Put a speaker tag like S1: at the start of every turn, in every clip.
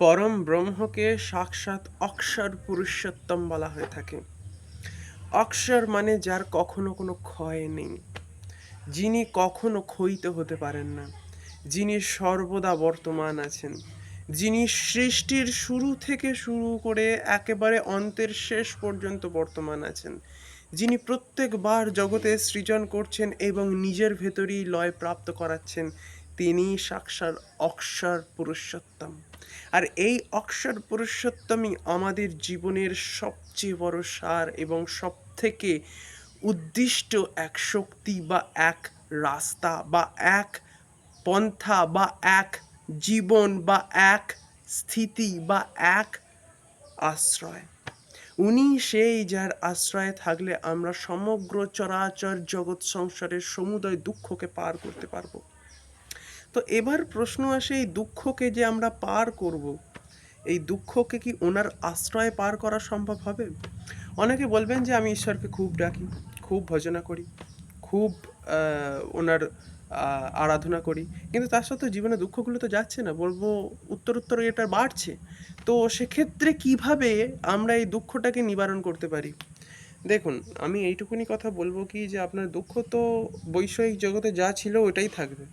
S1: পরম ব্রহ্মকে সাক্ষাৎ অক্ষর পুরুষোত্তম বলা হয়ে থাকে। অক্ষর মানে যার কখনো কোনো ক্ষয় নেই। যিনি কখনো ক্ষয়িত হতে পারেন না। যিনি সর্বদা বর্তমান আছেন। যিনি সৃষ্টির শুরু থেকে শুরু করে একেবারে অন্তের শেষ পর্যন্ত বর্তমান আছেন। যিনি প্রত্যেকবার জগতে সৃজন করছেন এবং নিজের ভেতরেই লয় প্রাপ্ত করাচ্ছেন তিনি সাক্ষাৎ অক্ষর পুরুষোত্তম। আর এই অক্ষর পুরুষোত্তমই আমাদের জীবনের সবচেয়ে বড় সার এবং সব থেকে উদ্দিষ্ট এক শক্তি বা এক রাস্তা বা এক পন্থা বা এক জীবন বা এক স্থিতি বা এক আশ্রয়। উনি সেই যার আশ্রয়ে থাকলে আমরা সমগ্র চরাচর জগৎ সংসারের সমুদয় দুঃখকে পার করতে পারব। তো এবার প্রশ্ন আসে, এই দুঃখকে যে আমরা পার করব, এই দুঃখকে কি ওনার আশ্রয়ে পার করা সম্ভব হবে? অনেকে বলবেন যে আমি ঈশ্বরকে খুব ডাকি, খুব ভজনা করি, খুব ওনার আরাধনা করি, কিন্তু তার সত্ত্বেও জীবনে দুঃখগুলো তো যাচ্ছে না, বলব উত্তর উত্তর এটা বাড়ছে। তো সেক্ষেত্রে কীভাবে আমরা এই দুঃখটাকে নিবারণ করতে পারি? দেখুন, আমি এইটুকুনি কথা বলব কি যে আপনার দুঃখ তো বৈষয়িক জগতে যা ছিল ওটাই থাকবে।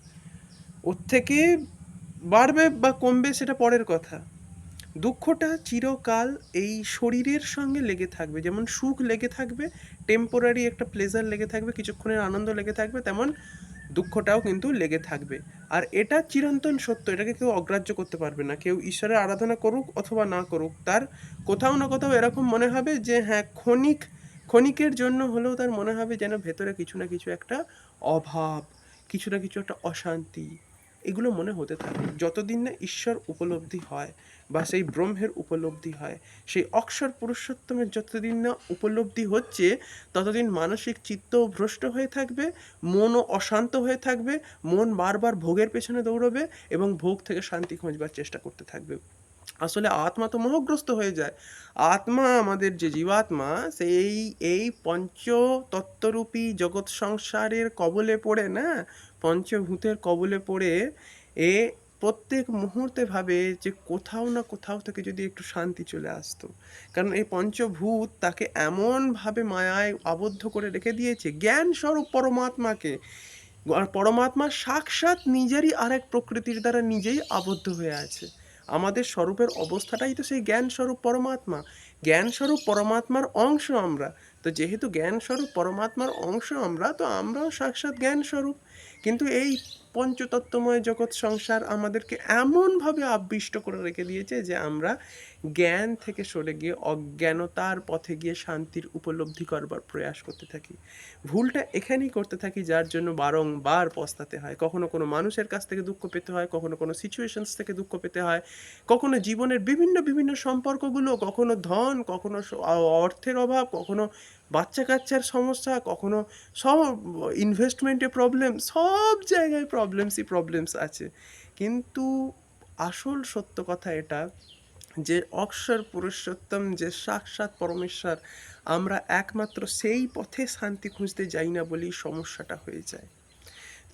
S1: ওর থেকে বাড়বে বা কমবে সেটা পরের কথা। দুঃখটা চিরকাল এই শরীরের সঙ্গে লেগে থাকবে। যেমন সুখ লেগে থাকবে টেম্পোরারি একটা প্লেজার লেগে থাকবে, কিছুক্ষণের আনন্দ লেগে থাকবে, তেমন দুঃখটাও কিন্তু লেগে থাকবে। আর এটা চিরন্তন সত্য, এটাকে কেউ অগ্রাহ্য করতে পারবে না। কেউ ঈশ্বরের আরাধনা করুক অথবা না করুক, তার কোথাও না কোথাও এরকম মনে হবে যে হ্যাঁ ক্ষণিক, ক্ষণিকের জন্য হলেও তার মনে হবে যেন ভেতরে কিছু না কিছু একটা অভাব, কিছু না কিছু একটা অশান্তি। এগুলো মনে হতে থাকে। যতদিন না ঈশ্বর উপলব্ধি হয় বা সেই ব্রহ্মের উপলব্ধি হয়, সেই অক্ষর পুরুষোত্তমের যতদিন না উপলব্ধি হচ্ছে, ততদিন মানসিক চিত্ত ভ্রষ্ট হয়ে থাকবে, মনও অশান্ত হয়ে থাকবে, মন বারবার ভোগের পেছনে দৌড়বে এবং ভোগ থেকে শান্তি খোঁজবার চেষ্টা করতে থাকবে। আসলে আত্মা তো মোহগ্রস্ত হয়ে যায়। আত্মা আমাদের যে জীবাত্মা, সেই এই পঞ্চ তত্ত্বরূপী জগৎ সংসারের কবলে পড়ে না, পঞ্চভূতের কবলে পড়ে, এ প্রত্যেক মুহূর্তে ভাবে যে কোথাও না কোথাও থেকে যদি একটু শান্তি চলে আসতো। কারণ এই পঞ্চভূত তাকে এমনভাবে মায়ায় আবদ্ধ করে রেখে দিয়েছে, জ্ঞান স্বরূপ পরমাত্মাকে। আর পরমাত্মা সাক্ষাৎ নিজেরই আরেক প্রকৃতির দ্বারা নিজেই আবদ্ধ হয়ে আছে। আমাদের স্বরূপের অবস্থাটাই তো সেই জ্ঞানস্বরূপ পরমাত্মা। জ্ঞান স্বরূপ পরমাত্মার অংশ আমরা। তো যেহেতু জ্ঞানস্বরূপ পরমাত্মার অংশ আমরা, তো আমরাও সাক্ষাৎ জ্ঞান স্বরূপ কিন্তু এই পঞ্চতত্ত্বময় জগৎ সংসার আমাদেরকে এমনভাবে আবিষ্ট করে রেখে দিয়েছে যে আমরা জ্ঞান থেকে সরে গিয়ে অজ্ঞানতার পথে গিয়ে শান্তির উপলব্ধি করবার প্রয়াস করতে থাকি। ভুলটা এখানেই করতে থাকি যার জন্য বারংবার পস্তাতে হয়। কখনো কোনো মানুষের কাছ থেকে দুঃখ পেতে হয়, কখনো কোনো সিচুয়েশনস থেকে দুঃখ পেতে হয়, কখনো জীবনের বিভিন্ন বিভিন্ন সম্পর্কগুলো, কখনো ধন, কখনো অর্থের অভাব, কখনো বাচ্চা কাচ্চার সমস্যা, কখনো সব ইনভেস্টমেন্টে প্রবলেম সব জায়গায় প্রবলেমসই প্রবলেমস আছে। কিন্তু আসল সত্য কথা এটা যে অক্ষর পুরুষোত্তম, যে সাক্ষাৎ পরমেশ্বর, আমরা একমাত্র সেই পথে শান্তি খুঁজতে যাই না বলেই সমস্যাটা হয়ে যায়।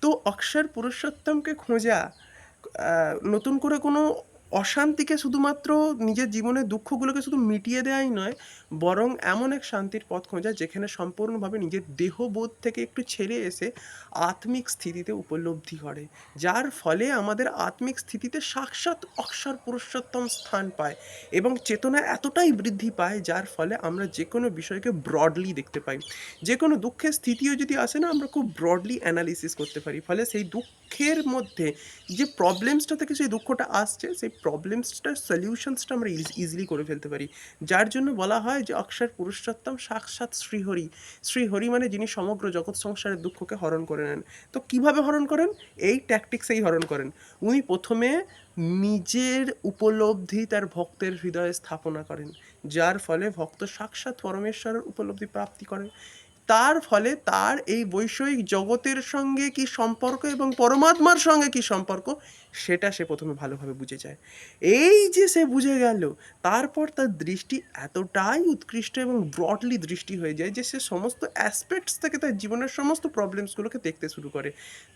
S1: তো অক্ষর পুরুষোত্তমকে খোঁজা নতুন করে কোনো অশান্তিকে শুধুমাত্র নিজের জীবনের দুঃখগুলোকে শুধু মিটিয়ে দেওয়াই নয়, বরং এমন এক শান্তির পথ খোঁজা যেখানে সম্পূর্ণভাবে নিজের দেহবোধ থেকে একটু ছেড়ে এসে আত্মিক স্থিতিতে উপলব্ধি করে, যার ফলে আমাদের আত্মিক স্থিতিতে সাক্ষাৎ অক্ষর পুরুষোত্তম স্থান পায় এবং চেতনা এতটাই বৃদ্ধি পায়, যার ফলে আমরা যে কোনো বিষয়কে ব্রডলি দেখতে পাই। যে কোনো দুঃখের স্থিতিও যদি আসে না, আমরা খুব ব্রডলি অ্যানালিসিস করতে পারি। ফলে সেই দুঃখের মধ্যে যে প্রবলেমসটা থেকে সেই দুঃখটা আসছে, সেই প্রবলেমসটার সলিউশনসটা আমরা ইজিলি করে ফেলতে পারি। যার জন্য বলা হয় যে অক্ষর পুরুষোত্তম সাক্ষাৎ শ্রীহরি। শ্রীহরি মানে যিনি সমগ্র জগৎ সংসারের দুঃখকে হরণ করে নেন। তো কীভাবে হরণ করেন? এই ট্যাকটিক্সেই হরণ করেন। উনি প্রথমে নিজের উপলব্ধি তার ভক্তের হৃদয়ে স্থাপনা করেন, যার ফলে ভক্ত সাক্ষাৎ পরমেশ্বরের উপলব্ধি প্রাপ্তি করে। তার ফলে তার এই বৈষয়িক জগতের সঙ্গে কি সম্পর্ক এবং পরমাত্মার সঙ্গে কি সম্পর্ক, সেটা সে প্রথমে ভালোভাবে বুঝে যায়। এই যে সে বুঝে গেল, তারপর তার দৃষ্টি এতটাই উৎকৃষ্ট এবং ব্রডলি দৃষ্টি হয়ে যায় যে সে সমস্ত অ্যাসপেক্টস থেকে তার জীবনের সমস্ত প্রবলেমসগুলোকে দেখতে শুরু করে।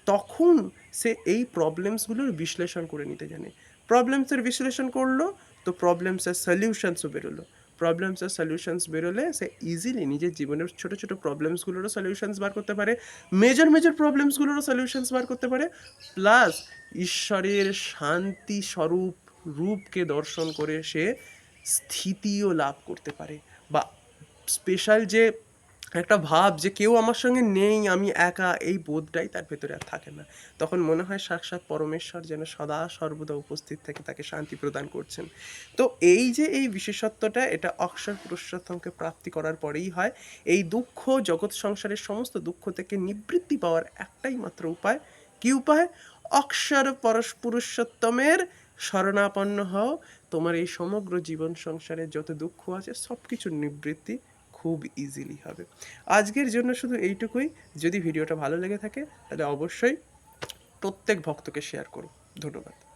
S1: তখন সে এই প্রবলেমসগুলোর বিশ্লেষণ করে নিতে জানে। প্রবলেমসের বিশ্লেষণ করল, তো প্রবলেমসের সলিউশনসও বেরোলো। প্রবলেমসের সলিউশনস বেরোলে সে ইজিলি নিজের জীবনের ছোট ছোট প্রবলেমসগুলোরও সলিউশনস বার করতে পারে মেজর মেজর প্রবলেমসগুলোরও সলিউশনস বার করতে পারে প্লাস ঈশ্বরের শান্তি স্বরূপ, রূপকে দর্শন করে সে স্থিতিও লাভ করতে পারে বা স্পেশাল যে একটা ভাব যে কেউ আমার সঙ্গে নেই, আমি একা, এই বোধটাই তার ভেতরে আর থাকে না। তখন মনে হয় সাক্ষাৎ পরমেশ্বর যেন সদা সর্বদা উপস্থিত থেকে তাকে শান্তি প্রদান করছেন। তো এই যে এই বিশেষত্বটা, এটা অক্ষর পুরুষোত্তমকে প্রাপ্তি করার পরেই হয়। এই দুঃখ, জগৎ সংসারের সমস্ত দুঃখ থেকে নিবৃত্তি পাওয়ার একটাই মাত্র উপায়। কি উপায়? অক্ষর পরশ পুরুষোত্তমের শরণাপন্ন হও। তোমার এই সমগ্র জীবন সংসারে যত দুঃখ আছে সব কিছুর নিবৃত্তি। খুব ইজিলি হবে। আজকের জন্য শুধু এইটুকুই। যদি ভিডিওটা ভালো লেগে থাকে, তাহলে অবশ্যই প্রত্যেক ভক্তকে শেয়ার করো ধন্যবাদ।